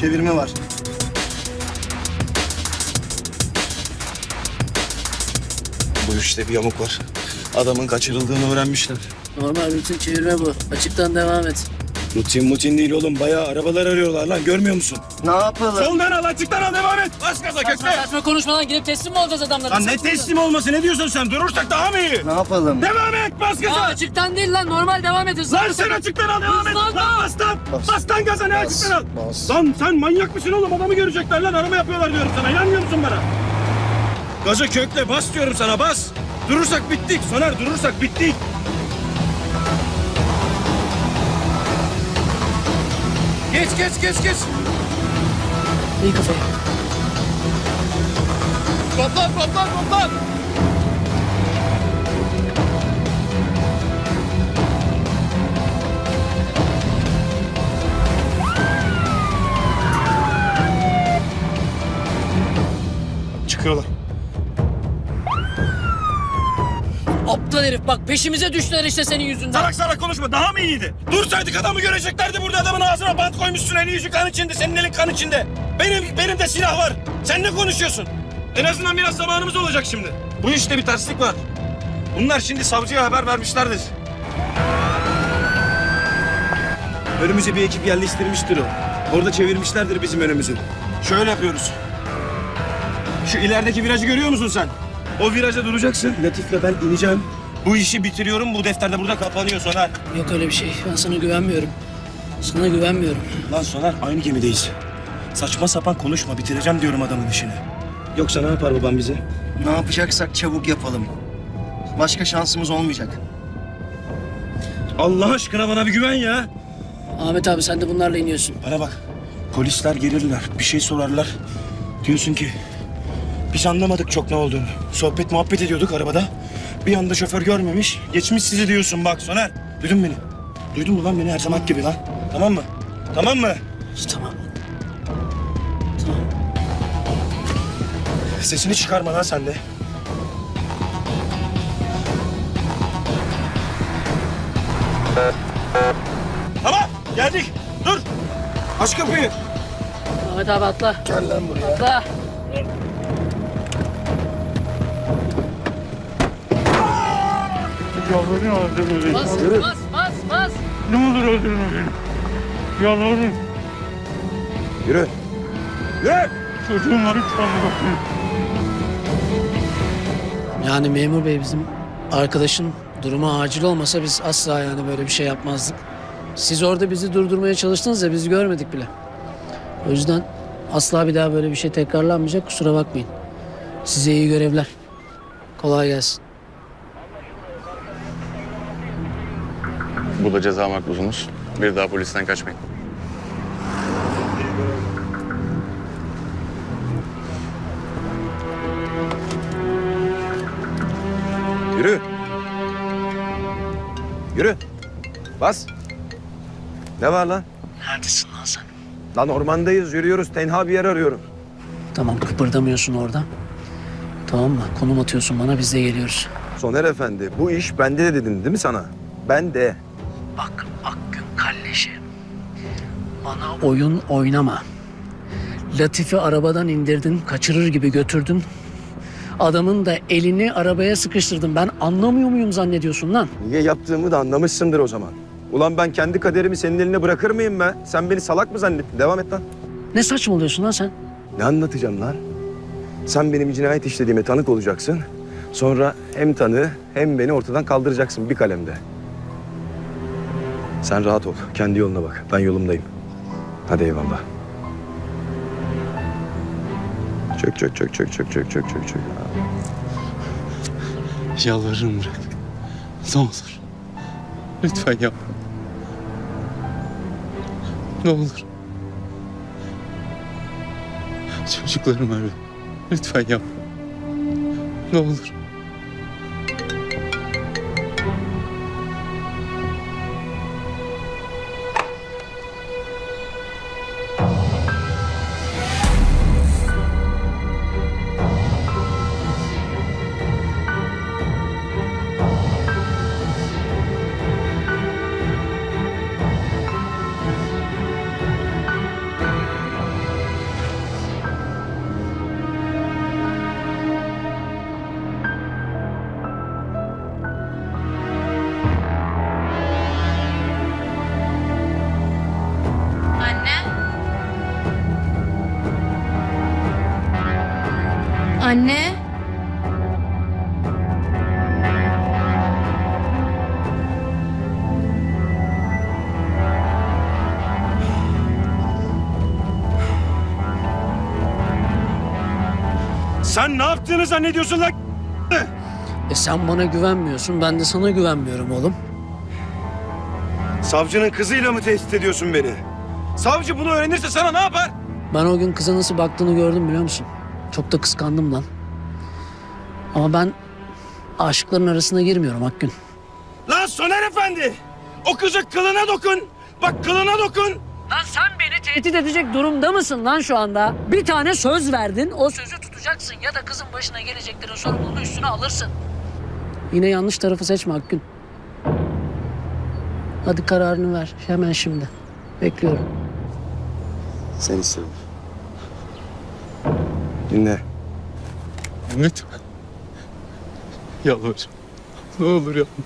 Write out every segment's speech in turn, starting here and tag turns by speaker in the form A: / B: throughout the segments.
A: çevirme var. Bu işte bir yamuk var. Adamın kaçırıldığını öğrenmişler.
B: Normal rutin çevirme bu. Açıktan devam et.
A: Rutin mutin değil oğlum. Bayağı arabalar arıyorlar lan. Görmüyor musun?
C: Ne yapalım?
A: Soldan al, açıktan al. Devam et. Bas gaza
B: Saçma saçma konuşmadan gidip teslim mi olacağız adamlara?
A: Lan ne teslim olması? Ne diyorsun sen? Durursak daha mı iyi?
C: Ne yapalım?
A: Devam et. Bas
B: Ya
A: gaza.
B: açıktan değil lan normal devam et hızlı.
A: Lan sen açıktan al. Devam et.
B: Hızlan
A: Lan bas lan. Bas lan gaza. Ne açıktan al?
C: bas.
A: Lan sen manyak mısın oğlum? Adamı görecekler lan. Arama yapıyorlar diyorum sana. İnanmıyor musun bana? Gaza kökle. Bas diyorum sana. Bas. Durursak bittik. Soner durursak bittik. Geç geç geç geç.
B: İyi kafayı.
A: Toplan toplan toplan. Çıkıyorlar.
B: Aptal herif bak peşimize düştüler işte senin yüzünden.
A: Salak salak konuşma daha mı iyiydi? Dursaydık adamı göreceklerdi burada adamın ağzına bant koymuşsun eli yüzü kan içinde senin elin kan içinde. Benim benim de silah var. Sen ne konuşuyorsun? En azından biraz zamanımız olacak şimdi. Bu işte bir terslik var. Bunlar şimdi savcıya haber vermişlerdir. Önümüze bir ekip yerleştirmiştir o. Orada çevirmişlerdir bizim önümüzü. Şöyle yapıyoruz. Şu ilerideki virajı görüyor musun sen? O viraja duracaksın. Latif'le ben ineceğim. Bu işi bitiriyorum. Bu defterde burada kapanıyor Soner.
B: Yok öyle bir şey. Ben sana güvenmiyorum. Sana güvenmiyorum.
A: Lan Soner aynı gemideyiz. Saçma sapan konuşma. Bitireceğim diyorum adamın işini. Yoksa ne yapar babam bize?
C: Ne yapacaksak çabuk yapalım. Başka şansımız olmayacak.
A: Allah aşkına bana bir güven ya.
B: Ahmet abi sen de bunlarla iniyorsun.
A: Bana bak. Polisler gelirler. Bir şey sorarlar. Diyorsun ki biz anlamadık çok ne olduğunu. Sohbet muhabbet ediyorduk arabada. Bir anda şoför görmemiş. Geçmiş sizi diyorsun bak Soner. Duydun beni? Duydun mu lan beni her zaman gibi lan? Tamam mı? Tamam mı?
B: Tamam.
A: Sesini çıkarma lan sen de. Tamam geldik. Dur. Aç kapıyı.
B: Ahmet abi atla.
C: Gel lan buraya.
B: Atla.
D: Yalvarırım öldürme beni.
B: Bas bas bas bas.
D: Ne olur öldürme beni. Yalvarırım.
A: Yürü. Yürü.
D: Çocuğum var üç tane bakıyor.
B: Yani memur bey bizim arkadaşın durumu acil olmasa biz asla yani böyle bir şey yapmazdık. Siz orada bizi durdurmaya çalıştınız ya biz görmedik bile. O yüzden asla bir daha böyle bir şey tekrarlanmayacak kusura bakmayın. Size iyi görevler. Kolay gelsin.
E: Bu da ceza makbuzumuz. Bir daha polisten kaçmayın.
A: Yürü. Yürü. Bas. Ne var lan?
B: Neredesin lan sen?
A: Lan ormandayız, yürüyoruz. Tenha bir yer arıyorum.
B: Tamam kıpırdamıyorsun orada. Tamam mı? Konum atıyorsun bana biz de geliyoruz.
F: Soner Efendi, bu iş bende de dedin değil mi sana? Ben de.
B: Bak Akgün kalleşi. Bana oyun oynama. Latif'i arabadan indirdin, kaçırır gibi götürdün. Adamın da elini arabaya sıkıştırdın. Ben anlamıyor muyum zannediyorsun lan?
F: Niye yaptığımı da anlamışsındır o zaman. Ulan ben kendi kaderimi senin eline bırakır mıyım be? Sen beni salak mı zannettin? Devam et lan.
B: Ne saçmalıyorsun lan sen?
F: Ne anlatacağım lan? Sen benim cinayet işlediğime tanık olacaksın. Sonra hem tanığı hem beni ortadan kaldıracaksın bir kalemde. Sen rahat ol. Kendi yoluna bak. Ben yolumdayım. Hadi eyvallah. Çök çök çök çök çök çök çök çök çök.
E: Yalvarırım bırak. Ne olur. Lütfen yapma. Ne olur. Çocuklarım öyle. Lütfen yapma. Ne olur. anne?
G: Sen ne yaptığını zannediyorsun lan?
B: E sen bana güvenmiyorsun, ben de sana güvenmiyorum oğlum.
G: Savcının kızıyla mı tehdit ediyorsun beni? Savcı bunu öğrenirse sana ne yapar?
B: Ben o gün kıza nasıl baktığını gördüm biliyor musun? Çok da kıskandım lan. Ama ben aşıkların arasına girmiyorum Akgün.
G: Lan Soner Efendi! O kızın kılına dokun! Bak kılına dokun!
B: Lan sen beni tehdit edecek durumda mısın lan şu anda? Bir tane söz verdin, o sözü tutacaksın ya da kızın başına geleceklerin sorumluluğunu üstüne alırsın. Yine yanlış tarafı seçme Akgün. Hadi kararını ver, hemen şimdi. Bekliyorum.
A: Seni seviyorum. Dinle.
H: Lütfen. Yalvarırım. Ne olur yapma.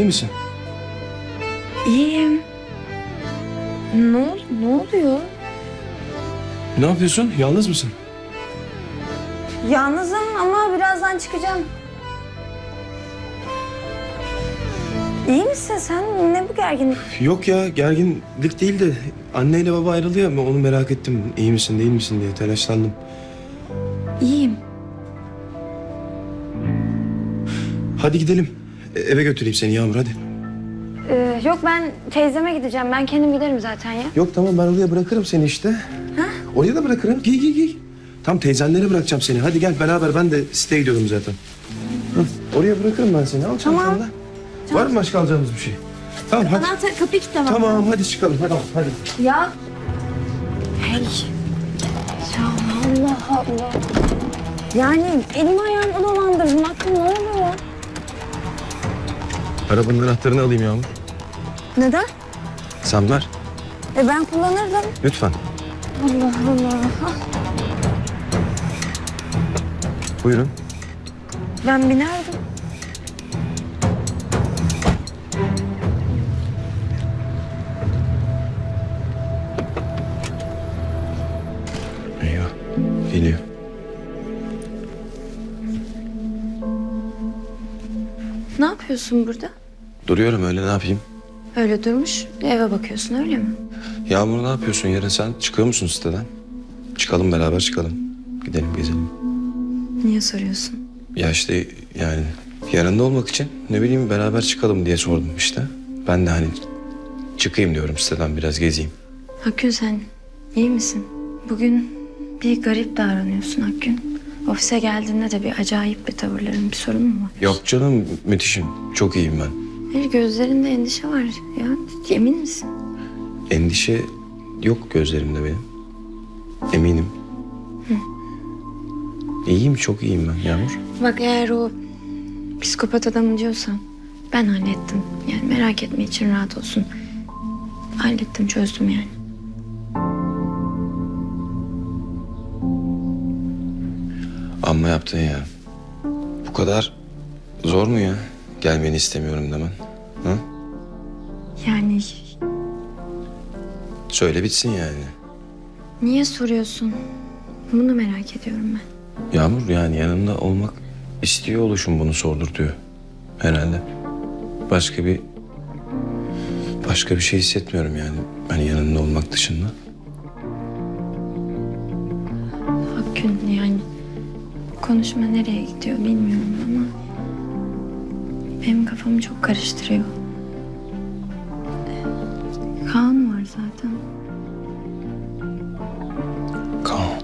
G: İyi misin?
I: İyiyim. Ne, ol- ne oluyor?
G: Ne yapıyorsun? Yalnız mısın?
I: Yalnızım ama birazdan çıkacağım. İyi misin sen? Ne bu gerginlik?
A: Yok ya gerginlik değil de anneyle baba ayrılıyor ama onu merak ettim. İyi misin değil misin diye telaşlandım.
I: İyiyim.
A: Hadi gidelim. E- eve götüreyim seni Yağmur hadi.
I: Ee, yok ben teyzeme gideceğim. Ben kendim giderim zaten ya.
A: Yok tamam ben oraya bırakırım seni işte. Oraya da bırakırım. Giy giy giy. Tam teyzenlere bırakacağım seni. Hadi gel beraber ben de siteye gidiyorum zaten. Hı, oraya bırakırım ben seni. Al
I: Tamam.
A: çantanı da. Var mı başka alacağımız bir şey? Tamam hadi.
I: Anahtar kapıyı kilitlemem.
A: Tamam hadi çıkalım hadi. hadi.
I: Ya. Hey. Ya Allah Allah. Yani elimi ayağımı dolandırdın. Hakkım ne oluyor?
A: Arabanın anahtarını alayım Yağmur.
I: Neden?
A: Sen ver.
I: E ben kullanırdım.
A: Lütfen.
I: Allah Allah.
A: Buyurun.
I: Ben binerdim.
A: Eyvah. Geliyor.
I: Ne yapıyorsun burada?
A: Duruyorum öyle ne yapayım?
I: Öyle durmuş eve bakıyorsun öyle mi?
A: Yağmur ne yapıyorsun yarın sen? Çıkıyor musun siteden? Çıkalım beraber çıkalım. Gidelim gezelim.
I: Niye soruyorsun?
A: Ya işte yani yanında olmak için ne bileyim beraber çıkalım diye sordum işte. Ben de hani çıkayım diyorum siteden biraz gezeyim.
I: Akgün sen iyi misin? Bugün bir garip davranıyorsun Akgün. Ofise geldiğinde de bir acayip bir tavırların bir sorun mu var?
A: Yok canım müthişim. Çok iyiyim ben.
I: Hayır gözlerinde endişe var ya. Emin misin?
A: Endişe yok gözlerimde benim. Eminim. İyiyim çok iyiyim ben Yağmur.
I: Bak eğer o psikopat adamı diyorsan ben hallettim. Yani merak etme için rahat olsun. Hallettim çözdüm yani.
A: Amma yaptın ya. Bu kadar zor mu ya? Gelmeni istemiyorum demen. Hı?
I: Yani
A: Söyle bitsin yani.
I: niye soruyorsun? Bunu merak ediyorum ben.
A: Yağmur yani yanında olmak istiyor oluşum bunu sordurtuyor. Herhalde. Başka bir başka bir şey hissetmiyorum yani. Hani yanında olmak dışında.
I: Akgün yani konuşma nereye gidiyor bilmiyorum ama benim kafamı çok karıştırıyor. Kaan var zaten.
A: Kaan.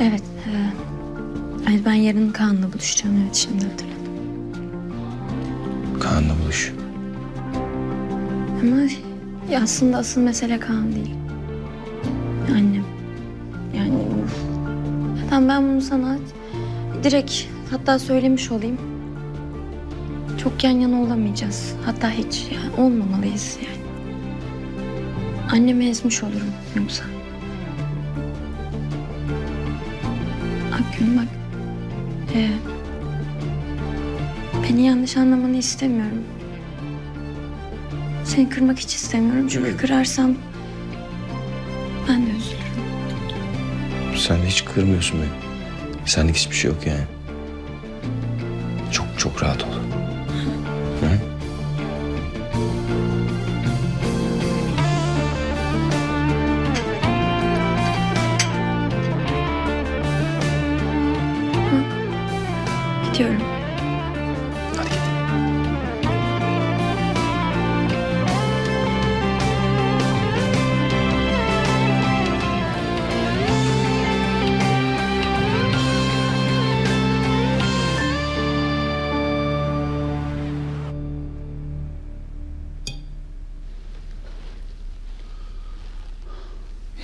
I: Evet. E, ben yarın Kaan'la buluşacağım. Evet şimdi hatırladım.
A: Kaan'la buluş.
I: Ama aslında asıl mesele Kaan değil. Annem. Yani tamam ben bunu sana direkt hatta söylemiş olayım. Çok yan yana olamayacağız. Hatta hiç yani olmamalıyız yani. Annemi ezmiş olurum yoksa. Akgün bak. Ee, beni yanlış anlamanı istemiyorum. Seni kırmak hiç istemiyorum çünkü kırarsam ben de üzülürüm.
A: Sen hiç kırmıyorsun beni. Senlik hiçbir şey yok yani. Çok rahat ol.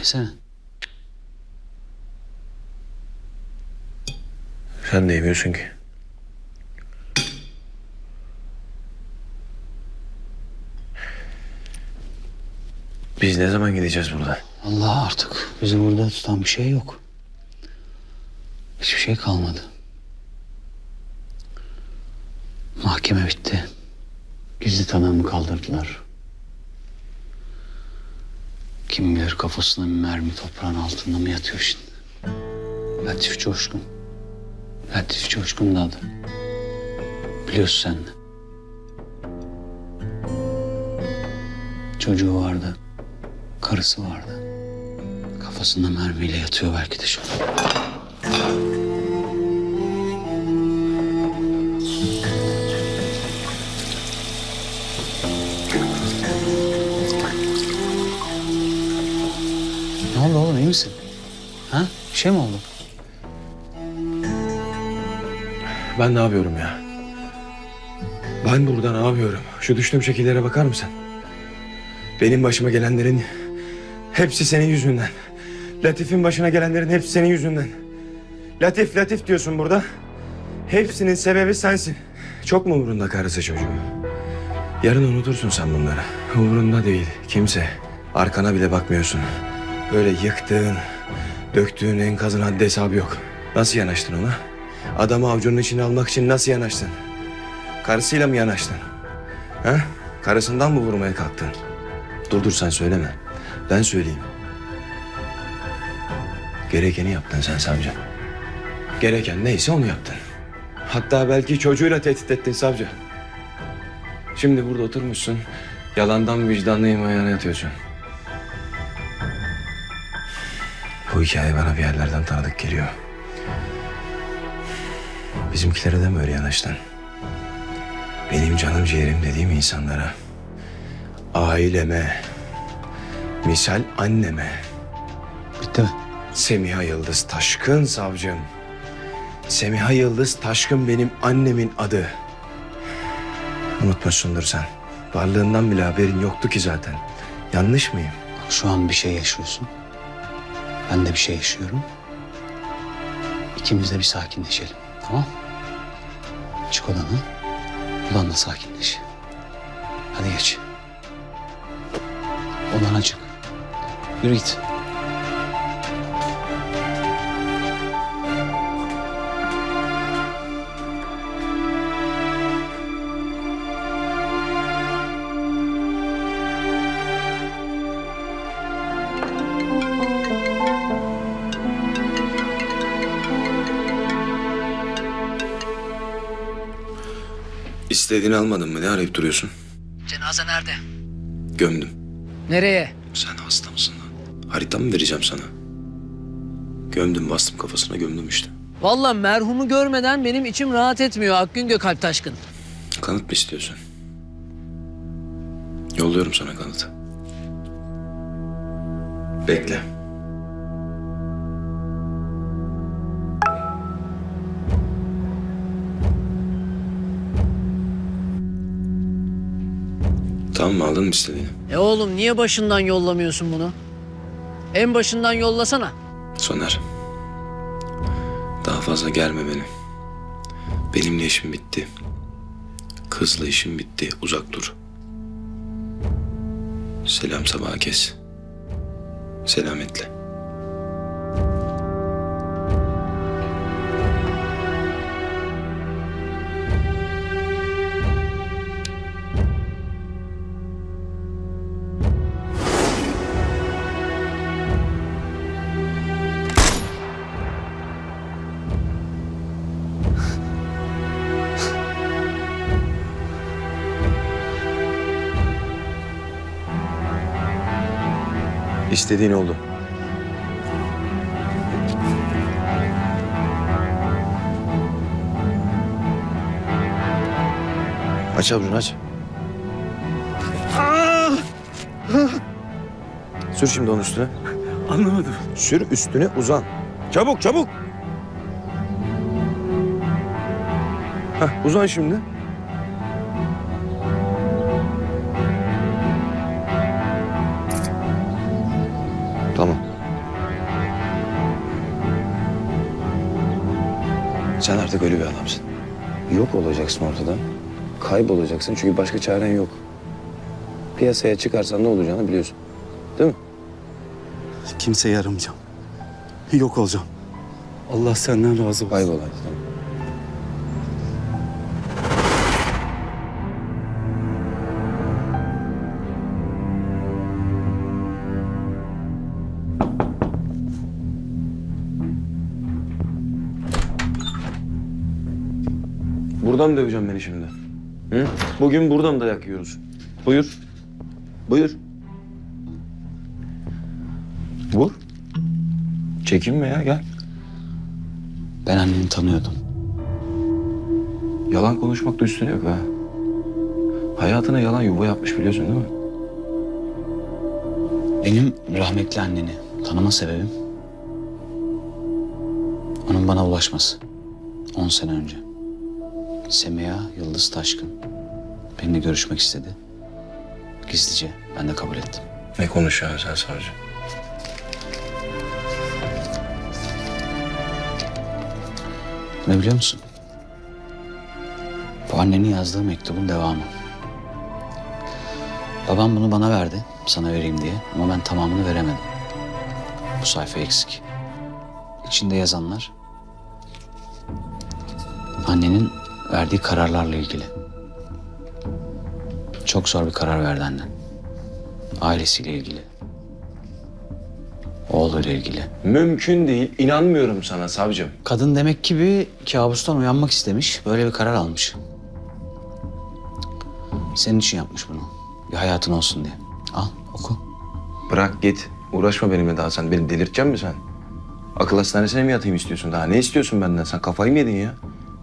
B: Yesene.
A: Sen de yemiyorsun ki. Biz ne zaman gideceğiz buradan?
E: Allah artık bizi burada tutan bir şey yok. Hiçbir şey kalmadı. Mahkeme bitti. Gizli tanığımı kaldırdılar. Kim bilir kafasına mermi toprağın altında mı yatıyor şimdi? Latif Coşkun. Latif Coşkun da adı. Biliyorsun sen de. Çocuğu vardı. Karısı vardı. Kafasında mermiyle yatıyor belki de şu an. Bir şey mi oldu?
A: Ben ne yapıyorum ya? Ben burada ne yapıyorum? Şu düştüğüm şekillere bakar mısın? Benim başıma gelenlerin hepsi senin yüzünden. Latif'in başına gelenlerin hepsi senin yüzünden. Latif, Latif diyorsun burada. Hepsinin sebebi sensin. Çok mu umurunda karısı çocuğu? Yarın unutursun sen bunları. Umurunda değil kimse. Arkana bile bakmıyorsun. Böyle yıktığın, döktüğün enkazın haddi hesabı yok. Nasıl yanaştın ona? Adamı avucunun içine almak için nasıl yanaştın? Karısıyla mı yanaştın? Ha? Karısından mı vurmaya kalktın? Dur dur sen söyleme. Ben söyleyeyim. Gerekeni yaptın sen savcı. Gereken neyse onu yaptın. Hatta belki çocuğuyla tehdit ettin savcı. Şimdi burada oturmuşsun. Yalandan vicdanlıyım ayağına yatıyorsun. Bu hikaye bana bir yerlerden tanıdık geliyor. Bizimkilere de mi öyle yanaştın? Benim canım ciğerim dediğim insanlara, aileme, misal anneme,
E: Bitti mi?
A: Semiha Yıldız Taşkın savcım. Semiha Yıldız Taşkın benim annemin adı. Unutmuşsundur sen. Varlığından bile haberin yoktu ki zaten. Yanlış mıyım?
E: Şu an bir şey yaşıyorsun. Ben de bir şey yaşıyorum. İkimiz de bir sakinleşelim. Tamam Çık odana. Odanda sakinleş. Hadi geç. Odana çık. Yürü git.
A: İstediğini almadın mı? Ne arayıp duruyorsun?
B: Cenaze nerede?
A: Gömdüm.
B: Nereye?
A: Sen hasta mısın lan? Harita mı vereceğim sana? Gömdüm bastım kafasına gömdüm işte.
B: Vallahi merhumu görmeden benim içim rahat etmiyor Akgün Gökalp Taşkın.
A: Kanıt mı istiyorsun? Yolluyorum sana kanıtı. Bekle. Tamam mı aldın mı istediğini?
B: E oğlum niye başından yollamıyorsun bunu? En başından yollasana.
A: Soner. Daha fazla gelme benim. Benimle işim bitti. Kızla işim bitti. Uzak dur. Selam sabaha kes. Selametle. İstediğin oldu. Aç avucunu aç. Sür şimdi onun üstüne.
G: Anlamadım.
A: Sür üstüne uzan. Çabuk çabuk. Heh, uzan şimdi. Sen artık ölü bir adamsın. Yok olacaksın ortada. Kaybolacaksın çünkü başka çaren yok. Piyasaya çıkarsan ne olacağını biliyorsun. Değil mi?
G: Kimseye yaramayacağım. Yok olacağım. Allah senden razı olsun.
A: Kaybol hadi tamam. Mı döveceğim beni şimdi? Hı? Bugün buradan dayak yiyoruz. Buyur. Buyur. Vur. Çekinme ya gel.
E: Ben anneni tanıyordum.
A: Yalan konuşmakta üstüne yok ha. Hayatına yalan yuva yapmış biliyorsun değil mi?
E: Benim rahmetli anneni tanıma sebebim onun bana ulaşması. 10 sene önce. Semiha Yıldız Taşkın benimle görüşmek istedi. Gizlice ben de kabul ettim.
A: Ne konuşuyorsun sen savcı?
E: Ne biliyor musun? Bu annenin yazdığı mektubun devamı. Babam bunu bana verdi, sana vereyim diye ama ben tamamını veremedim. Bu sayfa eksik. İçinde yazanlar annenin verdiği kararlarla ilgili. Çok zor bir karar verdi annen. Ailesiyle ilgili. Oğluyla ilgili.
A: Mümkün değil. İnanmıyorum sana savcım.
E: Kadın demek ki bir kabustan uyanmak istemiş. Böyle bir karar almış. Senin için yapmış bunu. Bir hayatın olsun diye. Al oku.
A: Bırak git. Uğraşma benimle daha sen. Beni delirteceksin mi sen? Akıl hastanesine mi yatayım istiyorsun daha? Ne istiyorsun benden? Sen kafayı mı yedin ya?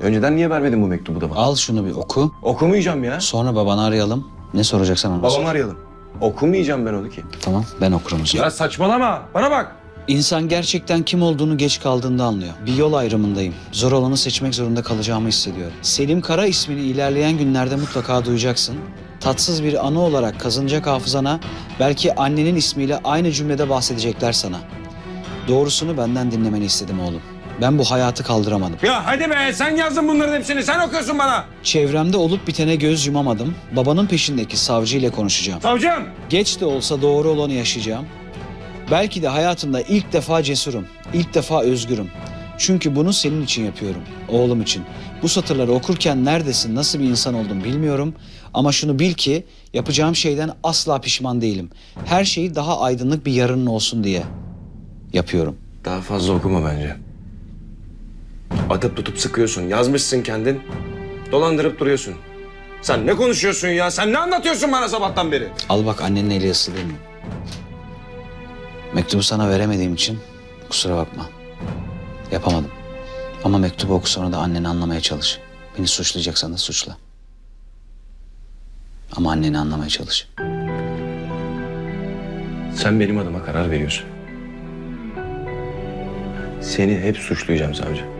A: Önceden niye vermedin bu mektubu da bana?
E: Al şunu bir oku.
A: Okumayacağım ya.
E: Sonra babanı arayalım. Ne soracaksan onu sor.
A: Babamı arayalım. Okumayacağım ben onu ki.
E: Tamam ben okurum o zaman.
A: Ya saçmalama. Bana bak.
E: İnsan gerçekten kim olduğunu geç kaldığında anlıyor. Bir yol ayrımındayım. Zor olanı seçmek zorunda kalacağımı hissediyorum. Selim Kara ismini ilerleyen günlerde mutlaka duyacaksın. Tatsız bir anı olarak kazınacak hafızana belki annenin ismiyle aynı cümlede bahsedecekler sana. Doğrusunu benden dinlemeni istedim oğlum. Ben bu hayatı kaldıramadım.
A: Ya hadi be sen yazdın bunların hepsini. Sen okuyorsun bana.
E: Çevremde olup bitene göz yumamadım. Babanın peşindeki savcı ile konuşacağım.
A: Savcım.
E: Geç de olsa doğru olanı yaşayacağım. Belki de hayatımda ilk defa cesurum, ilk defa özgürüm. Çünkü bunu senin için yapıyorum, oğlum için. Bu satırları okurken neredesin, nasıl bir insan oldum bilmiyorum. Ama şunu bil ki yapacağım şeyden asla pişman değilim. Her şeyi daha aydınlık bir yarının olsun diye yapıyorum.
A: Daha fazla okuma bence. Atıp tutup sıkıyorsun. Yazmışsın kendin. Dolandırıp duruyorsun. Sen ne konuşuyorsun ya? Sen ne anlatıyorsun bana sabahtan beri?
E: Al bak annenin eli ısılı mı? Mektubu sana veremediğim için kusura bakma. Yapamadım. Ama mektubu oku sonra da anneni anlamaya çalış. Beni suçlayacaksan da suçla. Ama anneni anlamaya çalış.
A: Sen benim adıma karar veriyorsun. Seni hep suçlayacağım savcı.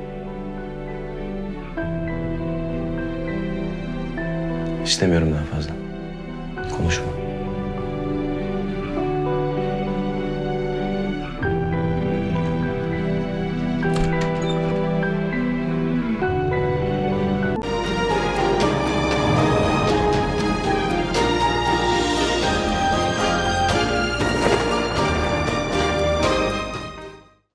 A: İstemiyorum daha fazla. Konuşma.